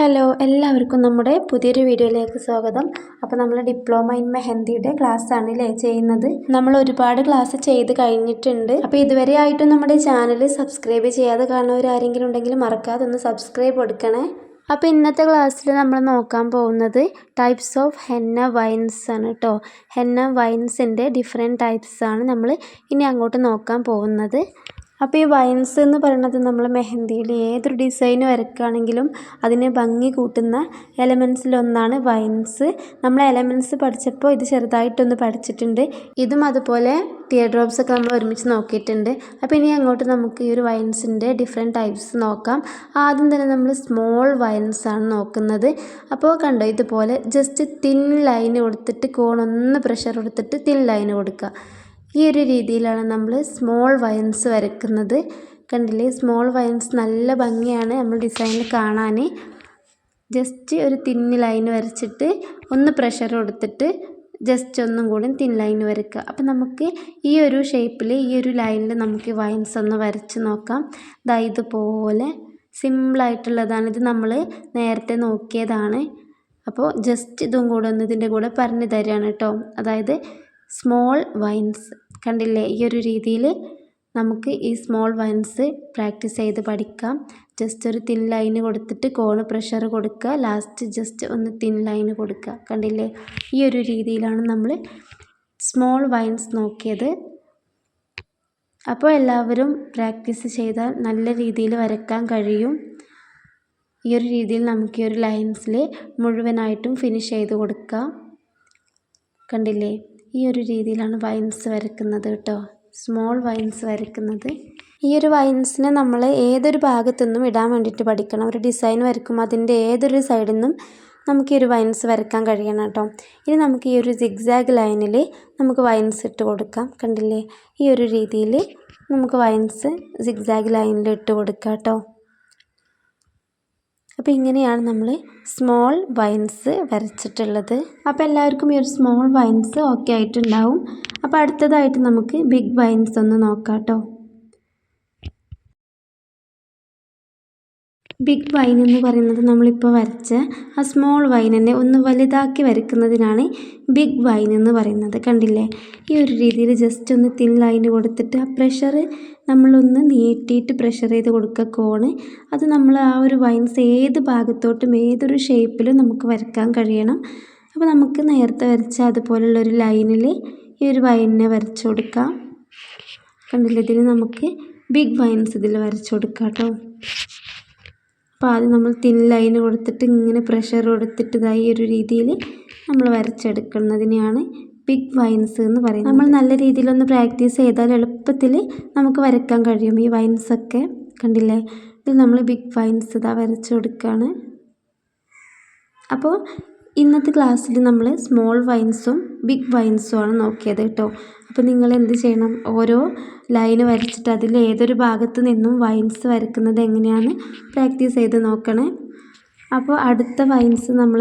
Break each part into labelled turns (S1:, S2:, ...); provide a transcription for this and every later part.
S1: Hello എല്ലാവർക്കും നമ്മുടെ പുതിയൊരു വീഡിയോയിലേക്ക് സ്വാഗതം. അപ്പോൾ നമ്മൾ ഡിപ്ലോമ ഇൻ മെഹന്തിയുടെ ക്ലാസ് ആണ് അല്ലേ ചെയ്യുന്നത്. നമ്മൾ ഒരുപാട് ക്ലാസ് ചെയ്ത് കഴിഞ്ഞിട്ടുണ്ട്. അപ്പോൾ ഇതുവരെ ആയിട്ടും നമ്മുടെ ചാനൽ സബ്സ്ക്രൈബ് ചെയ്യാതെ കാണുന്നവർ ആരെങ്കിലും ഉണ്ടെങ്കിൽ മറക്കാതെ ഒന്ന് സബ്സ്ക്രൈബ് കൊടുക്കണേ. അപ്പോൾ ഇന്നത്തെ ക്ലാസ്സിൽ നമ്മൾ നോക്കാൻ പോകുന്നത് ടൈപ്സ് ഓഫ് ഹെന്ന വൈൻസ് ആണ് കേട്ടോ ഹെന്ന വൈൻസിന്റെ ഡിഫറെന്റ് ടൈപ്സ് ആണ് നമ്മൾ ഇനി അങ്ങോട്ട് നോക്കാൻ പോകുന്നത്. അപ്പോൾ ഈ വൈൻസ് എന്ന് പറയുന്നത് നമ്മൾ മെഹന്തിയിൽ ഏതൊരു ഡിസൈൻ വരക്കുകയാണെങ്കിലും അതിനെ ഭംഗി കൂട്ടുന്ന എലമെൻസിലൊന്നാണ് വൈൻസ്. നമ്മൾ എലമെന്റ്സ് പഠിച്ചപ്പോൾ ഇത് ചെറുതായിട്ടൊന്ന് പഠിച്ചിട്ടുണ്ട്. ഇതും അതുപോലെ ടിയർ ഡ്രോപ്സ് ഒക്കെ നമ്മൾ ഒരുമിച്ച് നോക്കിയിട്ടുണ്ട്. അപ്പോൾ ഇനി അങ്ങോട്ട് നമുക്ക് ഈ ഒരു വൈൻസിന്റെ ഡിഫറെന്റ് ടൈപ്സ് നോക്കാം. ആദ്യം തന്നെ നമ്മൾ സ്മോൾ വൈൻസ് ആണ് നോക്കുന്നത്. അപ്പോൾ കണ്ടോ ഇതുപോലെ ജസ്റ്റ് തിൻ ലൈൻ കൊടുത്തിട്ട് കോണൊന്ന് പ്രഷർ കൊടുത്തിട്ട് തിൻ ലൈൻ കൊടുക്കുക. ഈ ഒരു രീതിയിലാണ് നമ്മൾ സ്മോൾ വയൻസ് വരക്കുന്നത്. കണ്ടില്ലേ? സ്മോൾ വയൻസ് നല്ല ഭംഗിയാണ് നമ്മൾ ഡിസൈനിൽ കാണാൻ. ജസ്റ്റ് ഒരു തിന്ന് ലൈൻ വരച്ചിട്ട് ഒന്ന് പ്രഷർ കൊടുത്തിട്ട് ജസ്റ്റ് ഒന്നും കൂടി തിൻ ലൈൻ വരയ്ക്കുക അപ്പം നമുക്ക് ഈ ഒരു ഷേപ്പിൽ ഈ ഒരു ലൈനിൽ നമുക്ക് വയൻസ് ഒന്ന് വരച്ച് നോക്കാം. ദാ ഇതുപോലെ സിമ്പിളായിട്ടുള്ളതാണ് ഇത് നമ്മൾ നേരത്തെ നോക്കിയതാണ്. അപ്പോൾ ജസ്റ്റ് ഇതും കൂടെ ഒന്ന് ഇതിന്റെ കൂടെ പറഞ്ഞു തരികയാണ് കേട്ടോ. അതായത് സ്മോൾ വൈൻസ് കണ്ടില്ലേ? ഈ ഒരു രീതിയിൽ നമുക്ക് ഈ സ്മോൾ വൈൻസ് പ്രാക്ടീസ് ചെയ്ത് പഠിക്കാം. ജസ്റ്റ് ഒരു തിൻ ലൈന് കൊടുത്തിട്ട് കോണ് പ്രഷർ കൊടുക്കുക. ലാസ്റ്റ് ജസ്റ്റ് ഒന്ന് തിൻ ലൈന് കൊടുക്കുക. കണ്ടില്ലേ? ഈ ഒരു രീതിയിലാണ് നമ്മൾ സ്മോൾ വൈൻസ് നോക്കിയത്. അപ്പോൾ എല്ലാവരും പ്രാക്ടീസ് ചെയ്താൽ നല്ല രീതിയിൽ വരക്കാൻ കഴിയും. ഈ ഒരു രീതിയിൽ നമുക്ക് ഈ ഒരു ലൈൻസിൽ മുഴുവനായിട്ടും ഫിനിഷ് ചെയ്ത് കൊടുക്കാം. കണ്ടില്ലേ? ഈ ഒരു രീതിയിലാണ് വൈൻസ് വരയ്ക്കുന്നത് കേട്ടോ. സ്മോൾ വൈൻസ് വരയ്ക്കുന്നത്. ഈ ഒരു വൈൻസിനെ നമ്മൾ ഏതൊരു ഭാഗത്തു നിന്നും ഇടാൻ വേണ്ടിയിട്ട് പഠിക്കണം. ഒരു ഡിസൈൻ വരയ്ക്കുമ്പോൾ അതിന്റെ ഏതൊരു സൈഡിൽ നിന്നും നമുക്ക് ഈ ഒരു വൈൻസ് വരയ്ക്കാൻ കഴിയണം കേട്ടോ. ഇനി നമുക്ക് ഈ ഒരു സിഗ്സാഗ് ലൈനിൽ നമുക്ക് വൈൻസ് ഇട്ട് കൊടുക്കാം. കണ്ടില്ലേ? ഈ ഒരു രീതിയിൽ നമുക്ക് വൈൻസ് സിഗ്സാഗ് ലൈനിൽ ഇട്ട് കൊടുക്കാം കേട്ടോ. അപ്പോൾ ഇങ്ങനെയാണ് നമ്മൾ സ്മോൾ വൈൻസ് വരച്ചിട്ടുള്ളത്. അപ്പോൾ എല്ലാവർക്കും ഈ ഒരു സ്മോൾ വൈൻസ് ഓക്കെ ആയിട്ടുണ്ടാവും. അപ്പോൾ അടുത്തതായിട്ട് നമുക്ക് ബിഗ് വൈൻസ് ഒന്ന് നോക്കാം കേട്ടോ. ബിഗ് വൈൻ എന്ന് പറയുന്നത് നമ്മളിപ്പോൾ വരച്ച ആ സ്മോൾ വൈനിനെ ഒന്ന് വലുതാക്കി വരയ്ക്കുന്നതിനാണ് ബിഗ് വൈൻ എന്ന് പറയുന്നത്. കണ്ടില്ലേ? ഈ ഒരു രീതിയിൽ ജസ്റ്റ് ഒന്ന് തിൻ ലൈൻ കൊടുത്തിട്ട് ആ പ്രഷർ നമ്മളൊന്ന് നീട്ടിയിട്ട് പ്രഷർ ചെയ്ത് കൊടുക്കുക കോണ് അത് നമ്മൾ ആ ഒരു വൈൻസ് ഏത് ഭാഗത്തോട്ടും ഏതൊരു ഷേപ്പിലും നമുക്ക് വരയ്ക്കാൻ കഴിയണം. അപ്പോൾ നമുക്ക് നേരത്തെ വരച്ച അതുപോലുള്ളൊരു ലൈനിൽ ഈ ഒരു വൈനിനെ വരച്ചു കൊടുക്കാം. കണ്ടില്ല? ഇതിന് നമുക്ക് ബിഗ് വൈൻസ് ഇതിൽ വരച്ചു കൊടുക്കാം കേട്ടോ. അപ്പോൾ ആദ്യം നമ്മൾ തിൻ ലൈൻ കൊടുത്തിട്ട് ഇങ്ങനെ പ്രഷർ കൊടുത്തിട്ട് ഇതായി ഒരു രീതിയിൽ നമ്മൾ വരച്ചെടുക്കുന്നതിനെയാണ് ബിഗ് വൈൻസ് എന്ന് പറയുന്നത്. നമ്മൾ നല്ല രീതിയിലൊന്ന് പ്രാക്ടീസ് ചെയ്താൽ എളുപ്പത്തിൽ നമുക്ക് വരയ്ക്കാൻ കഴിയും. ഈ വൈൻസൊക്കെ കണ്ടില്ലേ? ഇത് നമ്മൾ ബിഗ് വൈൻസ് ഇതാ വരച്ചു കൊടുക്കുകയാണ്. അപ്പോൾ ഇന്നത്തെ ക്ലാസ്സിൽ നമ്മൾ സ്മോൾ വൈൻസും ബിഗ് വൈൻസും ആണ് നോക്കിയത് കേട്ടോ. അപ്പോൾ നിങ്ങൾ എന്ത് ചെയ്യണം? ഓരോ ലൈൻ വരച്ചിട്ട് അതിൽ ഏതൊരു ഭാഗത്ത് നിന്നും വൈൻസ് വരക്കുന്നത് എങ്ങനെയാണ് പ്രാക്ടീസ് ചെയ്ത് നോക്കണേ. അപ്പോൾ അടുത്ത വൈൻസ് നമ്മൾ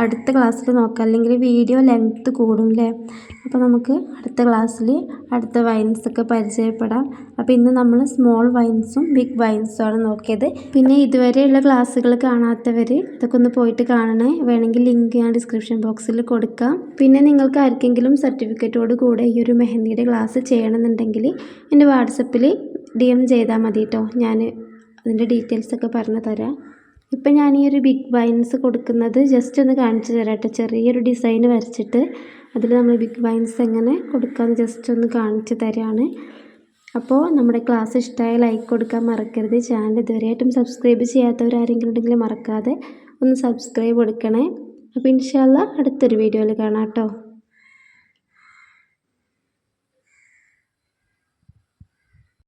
S1: അടുത്ത ക്ലാസ്സിൽ നോക്കാം. അല്ലെങ്കിൽ വീഡിയോ ലെങ്ത്ത് കൂടും അല്ലേ അപ്പോൾ നമുക്ക് അടുത്ത ക്ലാസ്സിൽ അടുത്ത വൈൻസ് ഒക്കെ പരിചയപ്പെടാം. അപ്പോൾ ഇന്ന് നമ്മൾ സ്മോൾ വൈൻസും ബിഗ് വൈൻസും ആണ് നോക്കിയത്. പിന്നെ ഇതുവരെയുള്ള ക്ലാസ്സുകൾ കാണാത്തവർ ഇതൊക്കെ ഒന്ന് പോയിട്ട് കാണണേ. വേണമെങ്കിൽ ലിങ്ക് ഞാൻ ഡിസ്ക്രിപ്ഷൻ ബോക്സിൽ കൊടുക്കാം. പിന്നെ നിങ്ങൾക്ക് ആർക്കെങ്കിലും സർട്ടിഫിക്കറ്റോട് കൂടെ ഈ ഒരു മെഹന്തിയുടെ ക്ലാസ് ചെയ്യണമെന്നുണ്ടെങ്കിൽ എന്റെ വാട്സപ്പിൽ ഡി എം ചെയ്താൽ മതി കേട്ടോ ഞാൻ അതിന്റെ ഡീറ്റെയിൽസൊക്കെ പറഞ്ഞു തരാം. ഇപ്പം ഞാൻ ഈ ഒരു ബിഗ് വൈൻസ് കൊടുക്കുന്നത് ജസ്റ്റ് ഒന്ന് കാണിച്ചു തരാട്ടെ ചെറിയൊരു ഡിസൈൻ വരച്ചിട്ട് അതിൽ നമ്മൾ ബിഗ് വൈൻസ് എങ്ങനെ കൊടുക്കാമെന്ന് ജസ്റ്റ് ഒന്ന് കാണിച്ചു തരാണ്. അപ്പോൾ നമ്മുടെ ക്ലാസ് ഇഷ്ടമായ ലൈക്ക് കൊടുക്കാൻ മറക്കരുത്. ചാനൽ ഇതുവരെയായിട്ടും സബ്സ്ക്രൈബ് ചെയ്യാത്തവരാരെങ്കിലും ഉണ്ടെങ്കിൽ മറക്കാതെ ഒന്ന് സബ്സ്ക്രൈബ് കൊടുക്കണേ. അപ്പോൾ ഇൻഷാല്ല അടുത്തൊരു വീഡിയോയിൽ കാണാം കേട്ടോ